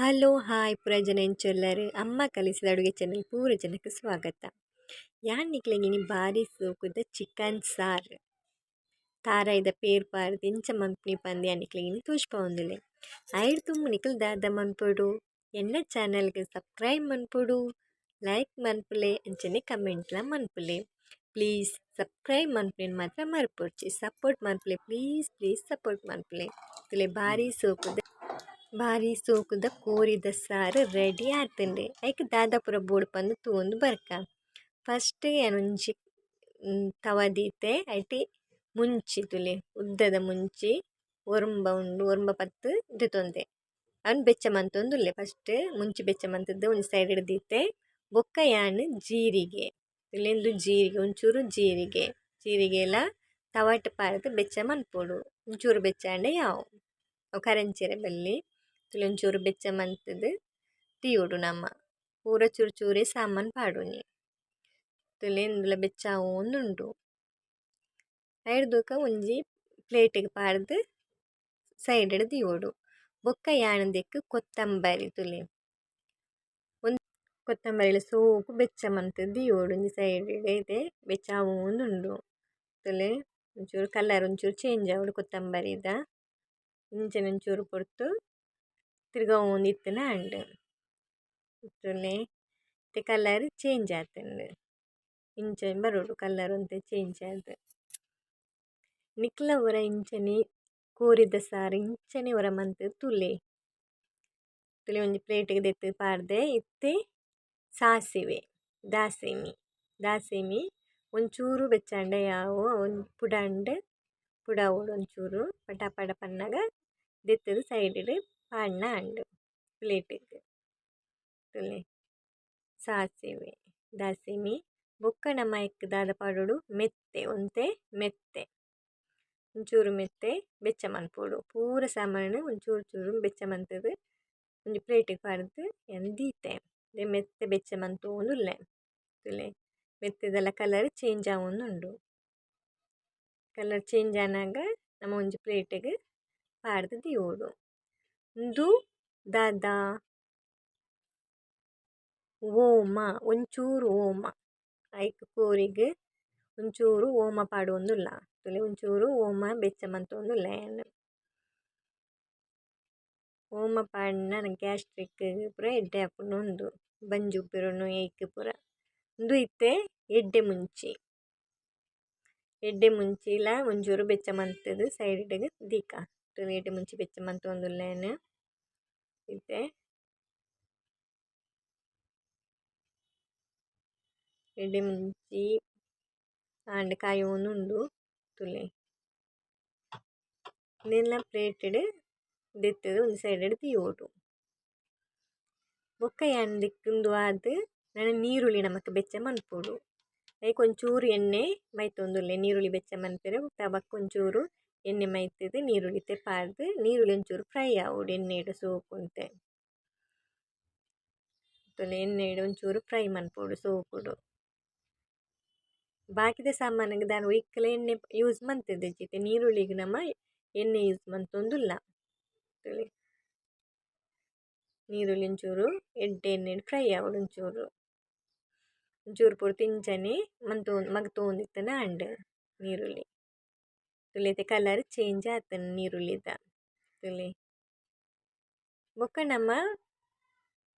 Hello, hi ಪುರ ಜನ ಎಂಚೊಲ್ಲರು ಅಮ್ಮ ಕಲಿಸಿದ ಅಡುಗೆ ಚಾನಲ್ ಪೂರ ಜನಕ್ಕೆ ಸ್ವಾಗತ ಯಾನ್ ನಿಕ್ಲೆಗಿನಿ ಬಾರಿ ಸೋಕುದ ಚಿಕನ್ ಸಾರ್. ತಾರ ಇದ ಪೇರ್ ಪಾರ್ ದಿಂಚ ಮನ್ಪುನಿ ಪಂದ್ ಯಾನ್ ನಿಕ್ಲೆಗಿನಿ ತೋಜ್ಪ ಒಂದುಲೆ. ಐಡ್ ತುಂಬ ನಿಕ್ಲ್ ದಾದ ಮನ್ಪೊಡು. ಎನ್ನ ಚಾನಲ್ಗೆ ಸಬ್ಸ್ಕ್ರೈಬ್ ಮನ್ಪೊಡು. ಲೈಕ್ ಮನ್ಪುಲೆ, ಅಂಚನೆ ಕಮೆಂಟ್ಲ ಮನ್ಪುಲೆ. ಪ್ಲೀಸ್ ಸಬ್ಸ್ಕ್ರೈಬ್ ಮನ್ಪುಲೆನ್ ಮಾತ್ರ ಮರ್ಪೊಡ್ಚಿ. ಸಪೋರ್ಟ್ ಮನ್ಪುಲೆ, ಪ್ಲೀಸ್ ಪ್ಲೀಸ್ ಸಪೋರ್ಟ್ ಮನ್ಪುಲೆ. ತುಲೆ ಬಾರಿ ಸೋಕುದ ಬಾರಿ ಸೂಕುದ ಕೋರಿದ ಸಾರು ರೆಡಿ ಆತುಂಡು ಐಕ್ ದಾದಾಪುರ ಪೂರ ಬೋಡು ಪಂದ್ ತೂವೊಂದು ಬರ್ಕ. ಫಸ್ಟ್ ಏನೊಂಜಿ ತವ ದೀತೆ ಐಟ್ ಮುಂಚಿ ತುಲೆ, ಉದ್ದದ ಮುಂಚಿ, ಒರುಂಬ ಉಂಡು, ಒರುಂಬ ಪತ್ತು ದೆತೊಂದೆ ಅವನು ಬೆಚ್ಚ ಮಂತೊಂದುಲ್ಲೆ ಫಸ್ಟ್ ಮುಂಚಿ ಬೆಚ್ಚ ಮಂತದ್ದು ಒಂಜಿ ಸೈಡ್ ದೀತೆ. ಬೊಕ್ಕ ಯಾನ್ ಜೀರಿಗೆ. ಉಂದು ಜೀರಿಗೆ, ಒಂಚೂರು ಜೀರಿಗೆ. ಜೀರಿಗೆಲ ತವಟ್ ಪಾರ್ದ್ ಬೆಚ್ಚ ಮನ್ಪೊಡು ಒಂಚೂರು ಬೆಚ್ಚ ಆಂಡ ಯಾವ್? ಅವು ಕರೆಂಚೆರೆ ಬಲ್ಲಿ. ಒಂಚೂರು ಬೆಚ್ಚ ಮಂತುದು ತೀವೊಡು ನಮ ಪೂರ ಚೂರು ಚೂರೇ ಸಾಮಾನ್ ಪಾಡೊನಿ ತುಲೆ ಉಂದುಲ ಬೆಚ್ಚ ಆವೊಂದುಂಡು ಐರ್ದುಕ ಒಂಜಿ ಪ್ಲೇಟ್ಗ್ ಪಾರ್ದ್ ಸೈಡ್ಡ್ ದೀವೊಡು ಬೊಕ್ಕ ಯಾನ್ ದೆಕ್ ಕೊತ್ತಂಬರಿ ತುಲೆ ಒಂದ್ ಕೊತ್ತಂಬರಿಲ ಸೋಕು ಬೆಚ್ಚ ಮಂತುದು ದೀವೊಡು ಒಂಜಿ ಸೈಡ್ ಡ್ ಬೆಚ್ಚ ಆವೊಂದುಂಡು ತುಲೆ ಒಂಚೂರು ಕಲರ್ ಒಂಚೂರು ಚೇಂಜ್ ಆವೊಡು ಕೊತ್ತಂಬರಿದ ಇಂಚನೆ ಒಂಚೂರು ಪೊರ್ತು ಇತ್ತ್ಂಡ ಆಂಡ್ ಇತ್ತುಲೆ ಇತ್ತೆ ಕಲರ್ ಚೇಂಜ್ ಆತುಂಡು ಇಂಚನೆ ಬರೊಡು ಕಲರ್ ಒಂತೆ ಚೇಂಜ್ ಆದ್ ನಿಕ್ಲ ಒರ ಇಂಚನೆ ಕೋರಿದ ಸಾರು ಇಂಚನೆ ಒರ ಮಂತ್ ತುಲೆ. ತುಲೆ ಒಂಜಿ ಪ್ಲೇಟಿಗೆ ದೆತ್ ಪಾರ್ದೆ ಇತ್ತೆ ಸಾಸಿವೆ, ದಾಸೆಮಿ. ದಾಸೆಮಿ ಒಂಚೂರು ಬೆಚ್ಚಾಂಡ ಯಾವು ಅವು ಪುಡ ಪುಡವೊಡು ಒಂಚೂರು ಪಟ ಪಡ ಪನ್ನಗ ಸೈಡ್ ಸೈಡ್ಡ್ ಪಾಡ್ನ ಆಂಡ್ ಪ್ಲೇಟ್ಗ್ ತುಲೆ ಸಾಸಿವೆ, ದಾಸಿಮಿ ಬೊಕ್ಕ ನಮ ಐಕ್ ದಾದ ಪಾಡೋಡು ಮೆತ್ತೆ, ಒಂತೆ ಮೆತ್ತೆ. ಒಂಚೂರು ಮೆತ್ತೆ ಬೆಚ್ಚ ಮನ್ಪೊಡು ಪೂರ ಸಾಮಾನ್ ಒಂಚೂರು ಚೂರು ಬೆಚ್ಚ ಮಂತದು ಒಂಜಿ ಪ್ಲೇಟಿಗೆ ಪಾರ್ದ್ ಎಂದೀತೆ. ದೀತೆ ಮೆತ್ತೆ ಬೆಚ್ಚ ಮಂತೊಂದುಲ್ಲೆ ತುಲೆ ಮೆತ್ತೆದೆಲ್ಲ ಕಲರ್ ಚೇಂಜ್ ಆವೊಂದುಂಡು ಕಲರ್ ಚೇಂಜ್ ಆನಾಗ ನಮ ಒಂಜಿ ಪ್ಲೇಟ್ಗ್ ಪಾರ್ದ್ ದೀವೊಡು. ದಾದ. ಓಮ, ಒಂಚೂರು ಓಮ. ಐಕ್ ಕೋರಿಗೆ ಒಂಚೂರು ಓಮ ಪಾಡೊಂದುಲ್ಲ ತುಲೆ ಒಂಚೂರು ಓಮ, ಬೆಚ್ಚ ಮಂತೊಂದುಲ್ಲ ಯಾನ್ ಓಮ ಪಾಡ್ನ ಗ್ಯಾಸ್ಟ್ರಿಕ್ ಪೂರ ಎಡ್ಡೆ ಹಾಕೊಂಡು ಉಂದು ಬಂಜು ಉಪ್ಪುವೆರೊಂದು ಏಕ್ ಪೂರ. ಉಂದು ಇತ್ತೆ, ಎಡ್ಡೆ ಮುಂಚಿ. ಎಡ್ಡೆ ಮುಂಚಿಲ ಒಂಚೂರು ಬೆಚ್ಚ ಮಂತುದು ಸೈಡ್ಗ್ ದೀಕ. ತುಲೆ ಎಡ್ಡೆ ಮುಂಚಿ ಬೆಚ್ಚ ಮಂತೊಂದುಲ್ಲೆ ಯಾನ್ ಇತ್ತೆ ಎಡ್ಡೆ ಮುಂಚಿ ಆಂಡ್ ಕಾಯೋಂದುಂಡು ತುಲೆ ಉಂದೆನ್ಲ ಪ್ಲೇಟ್ಡ್ ದೆತ್ತುದು ಒಂಜಿ ಸೈಡ್ಡ್ ದೀವೊಡು ಬೊಕ್ಕ ಯಾನ್ ದೆಕ್ಕುಂದು ಆದ್ ನನ ನೀರುಳ್ಳಿ ನಮಕ್ ಬೆಚ್ಚ ಮನ್ಪೊಡು ಐಕ್ ಒಂಚೂರು ಎಣ್ಣೆ ಮೈತೊಂದುಲ್ಲೆ ನೀರುಳ್ಳಿ ಬೆಚ್ಚ ಮನ್ಪರೆ ತವಕ್ ಒಂಚೂರು ಎಣ್ಣೆ ಮೈತಿದೆ ನೀರುಳ್ಳಿ ತೆ ಪಾರ್ದು ನೀರುಳ್ಳಿ ಒಂಚೂರು ಫ್ರೈ ಆವೊಡು ಎಣ್ಣೆಡ್ ಸೋಪುಂತೆ ಎಣ್ಣೆ ಎಣ್ಣೆಡ್ ಒಂಚೂರು ಫ್ರೈ ಮನ್ಪೊಡು ಸೋಕುಡು ಬಾಕಿದ ಸಾಮಾನಿಗೆ ದಾನ ಇಕ್ಕಲ ಎಣ್ಣೆ ಯೂಸ್ ಮಂತಿದ್ದೆ ಜೊತೆ ನೀರುಳ್ಳಿಗೆ ನಮ ಎಣ್ಣೆ ಯೂಸ್ ಮಂತೊಂದುಲ್ಲ ನೀರುಳ್ಳಿ ಒಂಚೂರು ಎಡ್ಡೆ ಎಣ್ಣೆಡ್ ಫ್ರೈ ಆವುಡು ಒಂಚೂರು ಒಂಚೂರು ಪೊರ್ತು ಇಂಚನೆ ಮಗ ತೋಂದಿತ್ತನ ಆಂಡ್ ನೀರುಳ್ಳಿ. ತುಲೆ ಇತ್ತೆ ಕಲರ್ ಚೇಂಜ್ ಆತುಂಡು ನೀರುಳ್ಳಿದ ತುಲೆ ಬೊಕ್ಕ ನಮ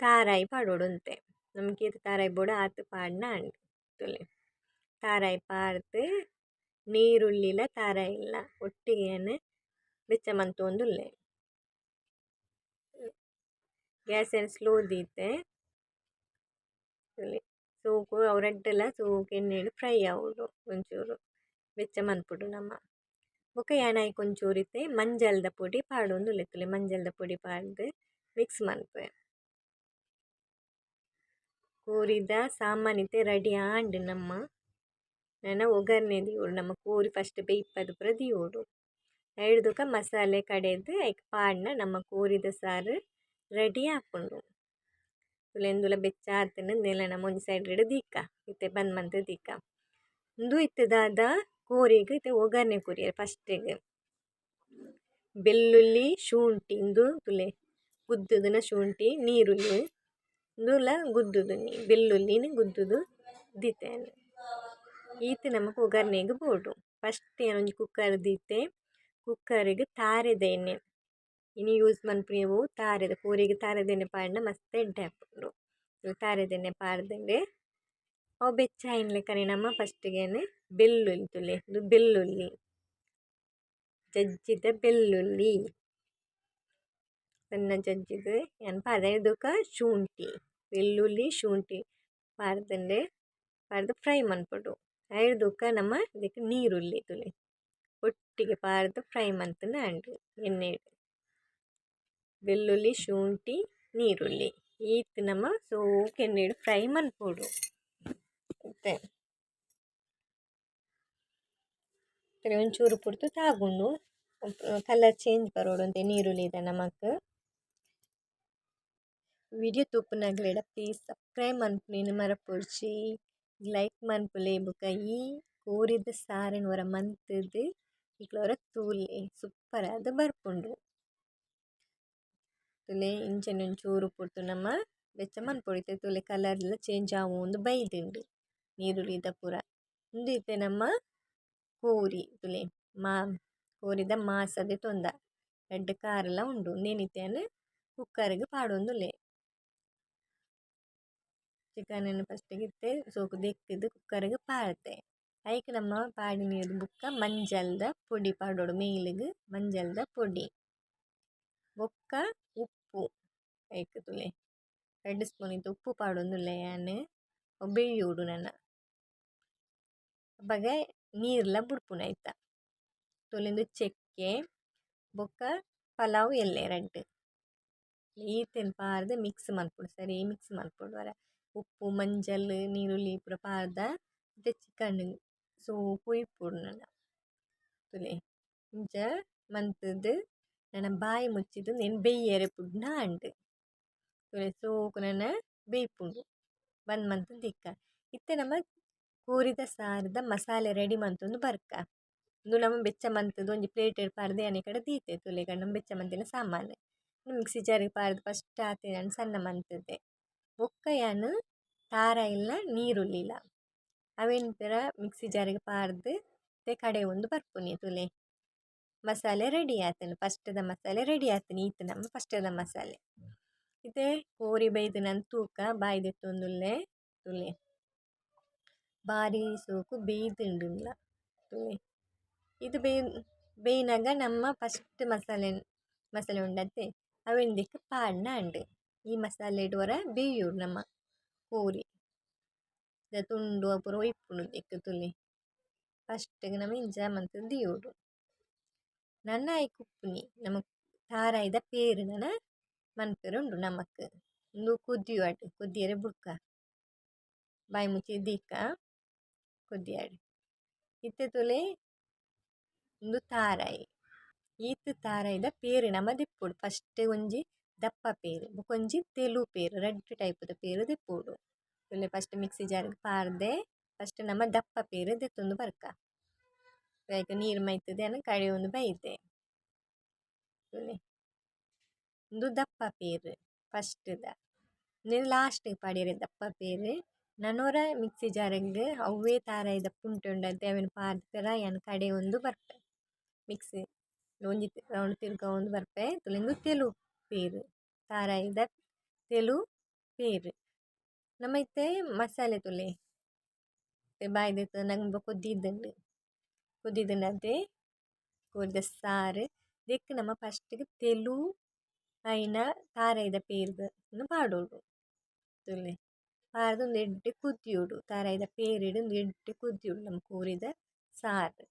ತಾರಾಯಿ ಪಾಡೊಡು ಒಂತೆ ನಮಕ್ ಏತ್ ತಾರಾಯಿ ಬೋಡು ಆತ್ ಪಾಡ್ನ ಆಂಡ್ ತುಲೆ ತಾರಾಯಿ ಪಾರ್ದ್ ನೀರುಳ್ಳಿಲ ಇಲ್ಲ ಒಟ್ಟಿಗೆನೆ ಬೆಚ್ಚ ಗ್ಯಾಸ್ ಏನು ಸ್ಲೋ ದೀತೆ ಸೋಕು ಅವು ರಡ್ಡಲ ಸೋಕು ಎಣ್ಣೆಡ್ ಫ್ರೈ ಆವೊಡು ಒಂಚೂರು ಬೆಚ್ಚ ಮನ್ಪುಡು ನಮ ಬೊಕ ಐಕ್ ಒಂಚೂರು ಇತ್ತೆ ಮಂಜಲ್ದ ಪೊಡಿ ಪಾಡೊಂದುಲ್ಲೆ ತುಲೆ ಮಂಜಲ್ದ ಪುಡಿ ಪಾಡ್ದ್ ಮಿಕ್ಸ್ ಮನ್ಪುವೆ ಕೋರಿದ ಸಾಮಾನ್ ಇತ್ತೆ ರೆಡಿ ಆಂಡ್ ನಮ ನನ ಒಗ್ಗರ್ಣೆ ದೀವೊಡು ನಮ ಕೋರಿ ಫಸ್ಟ್ ಬೇಯಿಪ್ಪದ ಪೂರ ದೀವೊಡು ಐರ್ದುಕ ಮಸಾಲೆ ಕಡೆದ್ ಐಕ್ ಪಾಡ್ನ ನಮ ಕೋರಿದ ಸಾರು ರೆಡಿ ಆಪುಂಡು ಉಲೆಂದುಲ ಬೆಚ್ಚ ಆತುಂಡು ಉಂದೆನ್ಲ ನಮ ಒಂಜಿ ಸೈಡ್ಡ್ ದೀಕ, ಇತ್ತೆ ಬಂದ್ ಮಂತ್ ದೀಕ. ಉಂದು ಕೋರಿಗ್ ಒಗ್ಗರ್ಣೆ ಕೊರಿಯರೆ ಫಸ್ಟ್ ಬೆಳ್ಳುಳ್ಳಿ, ಶುಂಠಿ ಇಂದು ತುಲೆ ಗುದ್ದುದಿನ ಶುಂಠಿ, ನೀರುಳ್ಳಿ ಉಂದುಲ ಗುದ್ದುದುನಿ ಬೆಳ್ಳುಳ್ಳಿನ ಗುದ್ದುದು ದೀತೆನೆ ಈತೆ ನಮಕ್ ಒಗ್ಗರಣೆಗೆ ಬೋಡು. ಫಸ್ಟ್ ಏನೊಂದು ಕುಕ್ಕರ್ ದೀತೆ ಕುಕ್ಕರಿಗೆ ತಾರೆದ ಎಣ್ಣೆ ಇನಿ ಯೂಸ್ ಮನ್ಪುನೆವು ತಾರೆದ, ಕೋರಿಗೆ ತಾರೆದ ಎಣ್ಣೆ ಪಾಡ್ಂಡ ಮಸ್ತ್ ಎಡ್ಡೆ ಆಪುಂಡು ತಾರೆದ ಎಣ್ಣೆ ಅವು ಬೆಚ್ಚಾಯಿನ್ಲೆಕನೆ ನಮ ಫಸ್ಟಿಗೆನೆ ಬೆಲ್ಲುಲ್ಲಿ ತುಲೆ ಇದು ಬೆಳ್ಳುಳ್ಳಿ. ಜಜ್ಜಿದ ಬೆಳ್ಳುಲ್ಲಿ ಸಣ್ಣ ಜಜ್ಜಿದ ಏನು ಪಾರ್ದ ಇದಕ್ಕ ಶುಂಠಿ ಬೆಳ್ಳುಲ್ಲಿ ಶುಂಠಿ. ಪಾರ್ದಂಡೆ ಪಾರ್ದು ಫ್ರೈ ಮನ್ಪಡು ಐರ್ದುಕ್ಕ ನಮ್ಮ ಇದಕ್ಕೆ ನೀರುಳ್ಳಿ ತುಲೆ ಒಟ್ಟಿಗೆ ಪಾರ್ದು ಫ್ರೈ ಮಂತನ ಆಂಡ್ ಎಣ್ಣೆ ಬೆಳ್ಳುಳ್ಳಿ, ಶುಂಠಿ, ನೀರುಳ್ಳಿ. ಈತ್ ನಮ್ಮ ಸೋಕ್ ಎಣ್ಣೆಡ್ ಫ್ರೈ ಮನ್ಪೊಡು ಮತ್ತೆ ಒಂಚೂರು ಪುರ್ತು ತಾಗುಂಡು ಕಲರ್ ಚೇಂಜ್ ಬರೋಡು ನೀರುಳ್ಳಿದ ನಮಕ್ ವಿಡಿಯೋ ತೂಪುನಕ್ಲೆಡ ಪ್ಲೀಸ್ ಸಬ್ಸ್ಕ್ರೈಬ್ ಮನ್ಪುನೆನ್ ಮರಪೊರ್ಚಿ ಲೈಕ್ ಮನ್ಪುಲೆ ಬೊಕ ಈ ಕೋರಿದ ಸಾರೆನ್ ಒರ ಮಂತುದು ನಿಕ್ಲೆ ಒರ ತೂಲೆ ಸುಪ್ಪರ್ ಆದ್ ಬರ್ಪುಂಡು ತುಲೆ ಇಂಚನೆ ಒಂಚೂರು ಪುರ್ತು ನಮ ಬೆಚ್ಚ ಮನ್ಪೊಡು ಇತ್ತೆ ತುಲೆ ಕಲರ್ ಲ ಚೇಂಜ್ ಆವೊಂದು ಬೈದುಂಡು ನೀರುಳ್ಳಿದ ಪೂರ ಉಂದು ಇತ್ತೆ ನಮ್ಮ ಕೋರಿ ತುಲೆ ಮಾ ಕೋರಿದ ಮಾಸದೆ ತೊಂದ ರಡ್ಡ್ ಕಾರುಲ ಉಂಡು ಉಂದೆನ್ ಕುಕ್ಕರ್ಗ್ ಪಾಡೊಂದುಲ್ಲೆ ಚಿಕನ್ ಫಸ್ಟಿಗೆ ಇತ್ತೆ ಸೋಕು ದೆಕ್ಕಿದ್ ಕುಕ್ಕರ್ಗ್ ಪಾಡ್ದೆ ಐಕ್ ನಮ ಪಾಡಿನಿದ್ ಬುಕ್ಕ ಮಂಜಲ್ದ ಪೊಡಿ ಪಾಡೊಡು ಮೇಲಿಗ್ ಮಂಜಲ್ದ ಪೊಡಿ ಬೊಕ್ಕ ಉಪ್ಪು ಐಕ್ ತುಲೆ ರಡ್ಡ್ ಸ್ಪೂನ್ ಇತ್ತ ಉಪ್ಪು ಪಾಡೊಂದುಲ್ಲೆ ಯಾನ್ ಅವು ಬೇಯೋಡು ನನ ಅಪಗ ನೀರ್ಲ ಬುಡ್ಪುನು ಐತ ತುಲೆಂದು ಚೆಕ್ಕೆ ಬೊಕ್ಕ ಪಲಾವ್ ಎಲೆ ರಡ್ಡ್ ಈತೆನ್ ಪಾರ್ದ್ ಮಿಕ್ಸ್ ಮನ್ಪೊಡು ಸರಿ ಮಿಕ್ಸ್ ಮನ್ಪೊಡು ವರ ಉಪ್ಪು ಮಂಜಲ್ ನೀರುಳ್ಳಿ ಪೂರ ಪಾರ್ದ ಇತ್ತೆ ಚಿಕನ್ ಸೋಕು ಇಪ್ಪೊಡು ನನ ತುಲೆ ಇಂಚ ಮಂತುದು ನನ ಬಾಯಿ ಮುಚ್ಚಿದ್ ಉಂದೆನ್ ಬೇಯ್ಯರೆ ಪುಡ್ನ ಆಂಡ್ ತುಲೆ ಸೋಕು ನನ ಬೇಯ್ಪುಂಡು ಬಂದ್ ಮಂತುದು ತಿಕ್ಕ ಇತ್ತೆ ನಮ ಕೋರಿದ ಸಾರ್ದ ಮಸಾಲೆ ರೆಡಿ ಮಂತೊಂದು ಬರ್ಕ. ಉಂದು ನಮ ಬೆಚ್ಚ ಮಂತುದು ಒಂಜಿ ಪ್ಲೇಟ್ ಪಾರ್ದ್ ಯಾನೆಕಡ ದೀತೆ ತುಲೆಗ್ ನಮ ಬೆಚ್ಚ ಮಂತಿನ ಸಾಮಾನ್. ಮಿಕ್ಸಿ ಜಾರಿಗೆ ಪಾರ್ದ್ ಫಸ್ಟ್ ಆತಿನಾನ್ ಸಣ್ಣ ಮಂತುದೆ ಬೊಕ್ಕ ಯಾನ್ ತಾರಾಯಿಲ ನೀರುಳ್ಳಿಲ ಅವೆನ್ ಮಿಕ್ಸಿ ಜಾರಿಗೆ ಪಾರ್ದ್ ತೆ ಕಡೆ ಒಂದು ಬರ್ಪುನಿ ತುಲೆ. ಮಸಾಲೆ ರೆಡಿ ಆತನು ಫಸ್ಟ್ದ ಮಸಾಲೆ ರೆಡಿ ಆತನು, ಈತ ನಮ ಫಸ್ಟ್ದ ಮಸಾಲೆ. ಇತ್ತೆ ಕೋರಿ ಬೈದಿನನ್ ತೂಕ, ಬಾಯ್ದಿತ್ತೊಂದುಲ್ಲೆ ತುಲೆ. ಬಾರಿ ಸೋಕು ಬೇಯ್ದುಂಡುಲ್ಲ ತುಲೆ ಇದು ಬೇಯ್, ಬೇಯ್ನಗ ನಮ ಫಸ್ಟ್ ಮಸಾಲೆ ಮಸಾಲೆ ಉಂಡತೆ. ಅವೆನ್ ದೆಕ್ ಪಾಡ್ನ ಆಂಡ್ ಈ ಮಸಾಲೆಡ್ ವರ ಬೇಯೋಡು ನಮ ಕೋರಿ ದ ತುಂಡು ಅವು ಪೂರ ಒಯ್ಪುಂಡು ನೆಕ್ಕ್ ತುಲೆ ಫಸ್ಟ್ಗ್ ನಮ ಇಂಚ ಮಂತುದು ದಿಯೋಡು ನನ ಐಕ್ ಉಪ್ಪುನಿ ನಮಕ್ ತಾರಾಯಿದ ಪೇರ್ ನನ ಮನ್ಪೆರೆ ಉಂಡು ನಮಕ್ ಉಂದು ಕುದಿಯೋಡು ಕುದ್ದಿಯರೆ ಬುಡ್ಕ. ಬಾಯಿ ಮುಚ್ಚಿ ದೀಕ. ಕುದ್ದಿಯಾಡ್ ಇತ್ತೆ ತುಲೆ ಉಂದು ತಾರಾಯಿ ಈತ್ ತಾರಾಯಿದ ಪೇರ್ ನಮ ದಿಪ್ಪುಡು ಫಸ್ಟ್ ಒಂಜಿ ದಪ್ಪ ಪೇರ್ ಬೊಕೊಂಜಿ ತೆಲು ಪೇರ್ ರಡ್ಡ್ ಟೈಪುದ ಪೇರ್ ದಿಪ್ಪುಡು ತುಲೆ ಫಸ್ಟ್ ಮಿಕ್ಸಿ ಜಾರ್ಗ್ ಪಾರ್ದೆ ಫಸ್ಟ್ ನಮ ದಪ್ಪ ಪೇರ್ ದೆತ್ತೊಂದು ಬರ್ಕ ಐಕ್ ನೀರ್ ಮೈತದೆ ಕಡೆ ಒಂಜಿ ಬೈದೆ ತುಲೆ ಉಂದು ದಪ್ಪ ಪೇರ್ ಫಸ್ಟ್‌ದ ಉಂದೆನ್ ಲಾಸ್ಟ್‌ಗ್ ಪಾಡ್ಯರೆ ದಪ್ಪ ಪೇರ್ ನನೊರ ಮಿಕ್ಸಿ ಜಾರ್ಗ್ ಅವ್ವೆ ತಾರಾಯಿದ ಪುಂಟೆ ಉಂಡತೆ ಅವೆನ್ ಪಾರ್ದೆಲ ಯಾನ್ ಕಡೆ ಒಂಜಿ ಬರ್ಪೆ. ಮಿಕ್ಸಿ ಒಂಜಿ ರೌಂಡ್ ತಿರ್ಗೊಂದ್ ಬರ್ಪೆ. ತುಲೆ ಉಂದು ತೆಲು ಪೇರ್. ತಾರಾಯಿದ ತೆಲು ಪೇರ್. ನಮ ಇತ್ತೆ ಮಸಾಲೆ ತುಲೆ. ಬಾಯಿ ದೆತ್ತೊಂದು ಕೊದ್ದಿದ್ದುಂಡು ಕೊದ್ದಿದ್ದುಂಡತೆ ಕೋರಿದ ಸಾರು. ದೆಕ್ ನಮ ಫಸ್ಟ್‌ಗ್ ತೆಲು, ಐನ ತಾರಾಯಿದ ಪೇರ್ದ್. ಪಾಡೊಡು ತುಲೆ. ಎಡ್ಡೆ ಕುದಿಯೋಡು, ತಾರೈದ ಪೇರಿಡ್ ಉಂದು ಎಡ್ಡೆ ಕುದಿಯೋಡು ನಮ ಕೋರಿದ ಸಾರು.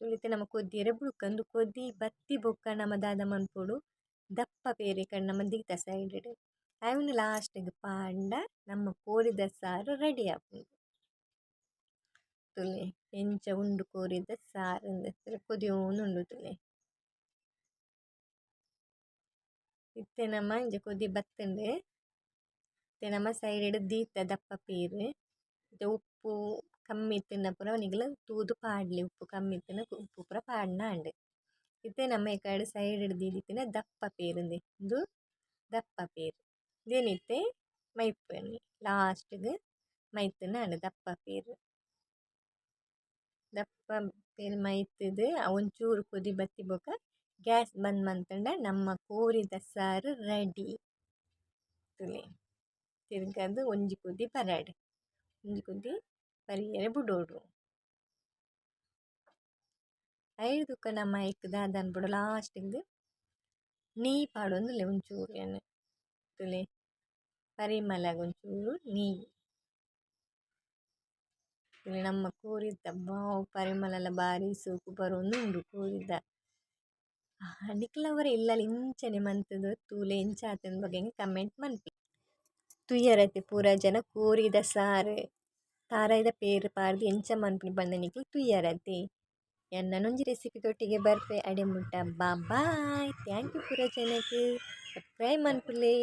ತುಲೆ ಇತ್ತೆ ನಮ ಕೊದ್ದಿಯರೆ ಬುಡ್ಕ ಉಂದು ಕೊದ್ದಿ ಬತ್ತಿ ಬೊಕ್ಕ ನಮ ದಾದ ಮನ್ಪುಡು, ದಪ್ಪ ಪೇರೆ ಇಕ್ಕಡ್ ನಮ ದಿಗ್ತ ಸೈಡ್ ಅವನು ಲಾಸ್ಟಿಗೆ ಪಾಂಡ ನಮ ಕೋರಿದ ಸಾರು ರೆಡಿ ಆಪುಂಡು. ತುಲೆ ಎಂಚ ಉಂಡು ಕೋರಿದ ಸಾರು ಕೊದಿಯೋನು ಉಂಡು ತುಲೆ. ಇತ್ತೆ ನಮ ಇಜ್ಜೆ ಕೊದ್ದಿ ಬತ್ತುಂಡು. ಇತ್ತೆ ನಮ್ಮ ಸೈಡ್ ದೀತ ದಪ್ಪ ಪೇರ್ ಇತ್ತೆ ಉಪ್ಪು ಕಮ್ಮಿ ಇತ್ತಿನ ಪೂರ ಅವನಿಗೆಲ್ಲ ತೂದು ಪಾಡ್ಲಿ, ಉಪ್ಪು ಕಮ್ಮಿ ಇತ್ತಿನ ಉಪ್ಪು ಪೂರ ಪಾಡ್ನ ಆಂಡ್. ಇತ್ತೆ ನಮ್ಮ ಕಡೆ ಸೈಡ್ ಹಿಡ್ದಿದ್ದಿತ್ತಿನ ದಪ್ಪ ಪೇರುಂದೆ ಇದು ದಪ್ಪ ಪೇರು ಇದೇನಿತ್ತೆ? ಮೈಪೊನ್ನಿ, ಲಾಸ್ಟ್ಗ್ ಮೈತುನಾಂಡ್ ದಪ್ಪ ಪೇರು ದಪ್ಪ ಪೇರು ಮೈತ್ದ್ ಒಂಚೂರು ಕುದಿ ಬತ್ತಿ ಬೊಕ ಗ್ಯಾಸ್ ಬಂದ್ ಮಂತುಂಡ ನಮ್ಮ ಕೋರಿದ ಸಾರು ರೆಡಿ. ತುಲೆ. ತಿರ್ಗದು ಒಂಜಿ ಕುದಿ ಬರಡ್ ಒಂಜಿ ಕುದಿ ಬರಿಯರೆ ಬುಡೋಡು. ಐದುಕ್ಕ ನಮ ಐಕ್ ದಾದ ಲಾಸ್ಟ್ ಲಾಸ್ಟ್ಗ್ ನೀ ಪಾಡೊಂದುಲ್ಲೆ ಒಂಚೂರು ಏನು ತುಲೆ ಪರಿಮಳಗ್ ಒಂಚೂರು ನೀ ಇಲ್ಲಿ ನಮ್ಮ ಕೋರಿದ ವಾವ್ ಪರಿಮಳಲ ಬಾರಿ ಸೂಕು ಬರೊಂದುಂಡು ಉಂಡು ಕೋರಿ ದಿಕ್ಲವರೆ ಇಲ್ಲ ಇಂಚನೆ ಮಂತದ ತೂಲೆ ಇಂಚ ಆತಿನ ಬಗೆ ಕಮೆಂಟ್ ಮನ್ಪಿ ತುಯ್ಯರತೆ ಪೂರ ಜನ ಕೋರಿದ ಸಾರು ತಾರಾಯ್ದ ಪೇರು ಪಾರ್ದ್ ಎಂಚ ಮನ್ಪುಂಡು ಪಂಡ ನಿಕ್ಲೆಗ್ ತುಯ್ಯರತೆ ಎನ್ನನೊಂಜಿ ರೆಸಿಪಿದೊಟ್ಟಿಗೆ ಬರ್ಪೆ ಅಡೆ ಮುಟ್ಟ ಬಾ ಬಾಯ್ ಥ್ಯಾಂಕ್ ಯು ಪೂರ ಜನಕ್ ಸಬ್ಸ್ಕ್ರೈಬ್ ಮನ್ಪುಲೆ